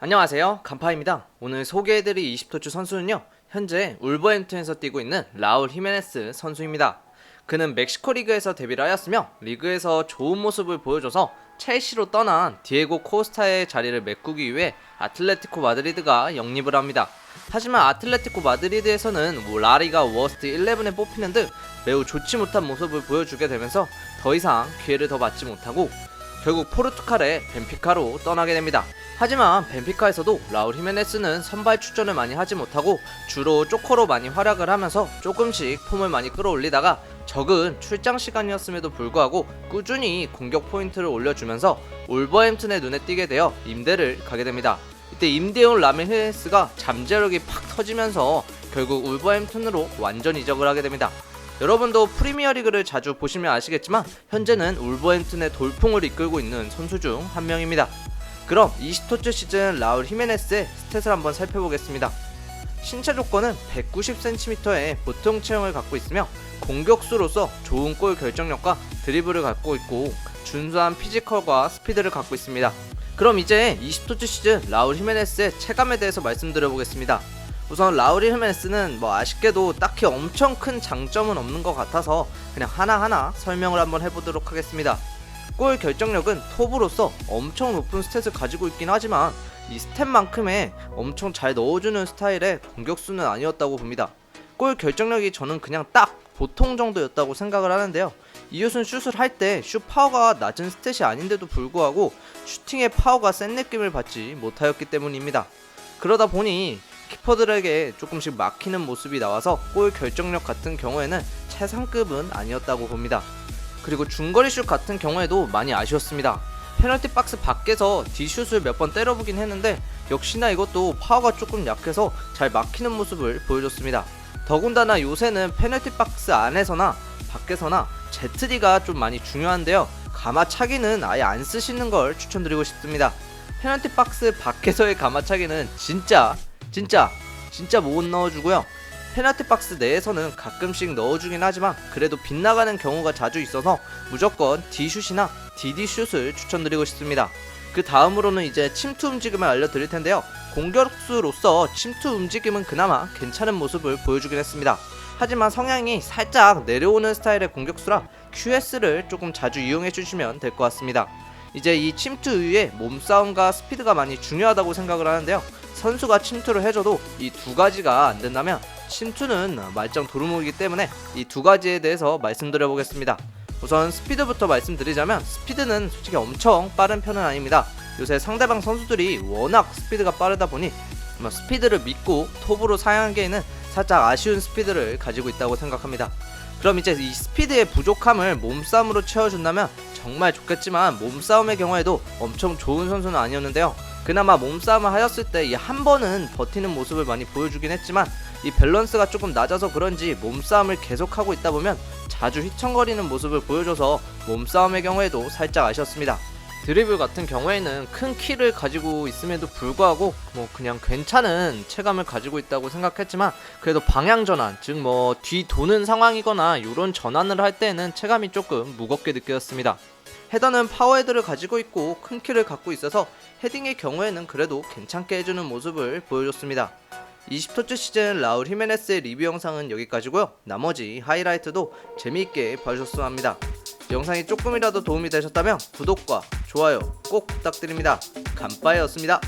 안녕하세요. 간파입니다. 오늘 소개해드릴 20토츠 선수는요 현재 울버햄튼에서 뛰고 있는 라울 히메네스 선수입니다. 그는 멕시코 리그에서 데뷔를 하였으며 리그에서 좋은 모습을 보여줘서 첼시로 떠난 디에고 코스타의 자리를 메꾸기 위해 아틀레티코 마드리드가 영입을 합니다. 하지만 아틀레티코 마드리드에서는 뭐 라리가 워스트 11에 뽑히는 듯 매우 좋지 못한 모습을 보여주게 되면서 더 이상 기회를 더 받지 못하고 결국 포르투갈의 벤피카로 떠나게 됩니다. 하지만 벤피카에서도 라울 히메네스는 선발 출전을 많이 하지 못하고 주로 쪼커로 많이 활약을 하면서 조금씩 폼을 많이 끌어올리다가 적은 출장 시간이었음에도 불구하고 꾸준히 공격 포인트를 올려주면서 울버햄튼의 눈에 띄게 되어 임대를 가게 됩니다. 이때 임대온 라미헤스가 잠재력이 팍 터지면서 결국 울버햄튼으로 완전 이적을 하게 됩니다. 여러분도 프리미어리그를 자주 보시면 아시겠지만 현재는 울버햄튼의 돌풍을 이끌고 있는 선수 중 한 명입니다. 그럼 20토츠 시즌 라울 히메네스의 스탯을 한번 살펴보겠습니다. 신체 조건은 190cm의 보통 체형을 갖고 있으며 공격수로서 좋은 골 결정력과 드리블을 갖고 있고 준수한 피지컬과 스피드를 갖고 있습니다. 그럼 이제 20토츠 시즌 라울 히메네스의 체감에 대해서 말씀드려 보겠습니다. 우선 라우리 히메네스는 뭐 아쉽게도 딱히 엄청 큰 장점은 없는 것 같아서 그냥 하나하나 설명을 한번 해보도록 하겠습니다. 골 결정력은 톱으로서 엄청 높은 스탯을 가지고 있긴 하지만 이 스탯만큼의 엄청 잘 넣어주는 스타일의 공격수는 아니었다고 봅니다. 골 결정력이 저는 그냥 딱 보통 정도였다고 생각을 하는데요. 이웃은 슛을 할 때 슛 파워가 낮은 스탯이 아닌데도 불구하고 슈팅의 파워가 센 느낌을 받지 못하였기 때문입니다. 그러다 보니 키퍼들에게 조금씩 막히는 모습이 나와서 골 결정력 같은 경우에는 최상급은 아니었다고 봅니다. 그리고 중거리 슛 같은 경우에도 많이 아쉬웠습니다. 페널티 박스 밖에서 디슛을 몇 번 때려보긴 했는데 역시나 이것도 파워가 조금 약해서 잘 막히는 모습을 보여줬습니다. 더군다나 요새는 페널티 박스 안에서나 밖에서나 ZD가 좀 많이 중요한데요. 가마차기는 아예 안 쓰시는 걸 추천드리고 싶습니다. 페널티 박스 밖에서의 가마차기는 진짜 진짜 진짜 못 넣어주고요. 페널티 박스 내에서는 가끔씩 넣어주긴 하지만 그래도 빗나가는 경우가 자주 있어서 무조건 D슛이나 DD슛을 추천드리고 싶습니다. 그 다음으로는 이제 침투 움직임을 알려드릴 텐데요. 공격수로서 침투 움직임은 그나마 괜찮은 모습을 보여주긴 했습니다. 하지만 성향이 살짝 내려오는 스타일의 공격수라 QS를 조금 자주 이용해 주시면 될 것 같습니다. 이제 이 침투 이후에 몸싸움과 스피드가 많이 중요하다고 생각을 하는데요. 선수가 침투를 해줘도 이 두 가지가 안 된다면 침투는 말짱 도루묵이기 때문에 이 두 가지에 대해서 말씀드려 보겠습니다. 우선 스피드부터 말씀드리자면 스피드는 솔직히 엄청 빠른 편은 아닙니다. 요새 상대방 선수들이 워낙 스피드가 빠르다 보니 뭐 스피드를 믿고 톱으로 사용하기에는 살짝 아쉬운 스피드를 가지고 있다고 생각합니다. 그럼 이제 이 스피드의 부족함을 몸싸움으로 채워준다면 정말 좋겠지만 몸싸움의 경우에도 엄청 좋은 선수는 아니었는데요. 그나마 몸싸움을 하였을 때 이 한 번은 버티는 모습을 많이 보여주긴 했지만 이 밸런스가 조금 낮아서 그런지 몸싸움을 계속하고 있다 보면 자주 휘청거리는 모습을 보여줘서 몸싸움의 경우에도 살짝 아쉬웠습니다. 드리블 같은 경우에는 큰 키를 가지고 있음에도 불구하고 뭐 그냥 괜찮은 체감을 가지고 있다고 생각했지만 그래도 방향 전환 즉 뭐 뒤 도는 상황이거나 이런 전환을 할 때는 체감이 조금 무겁게 느껴졌습니다. 헤더는 파워헤드를 가지고 있고 큰 키를 갖고 있어서 헤딩의 경우에는 그래도 괜찮게 해주는 모습을 보여줬습니다. 20토츠 시즌 라울 히메네스의 리뷰 영상은 여기까지고요. 나머지 하이라이트도 재미있게 봐주셨으면 합니다. 영상이 조금이라도 도움이 되셨다면 구독과 좋아요 꼭 부탁드립니다. 감빠이였습니다.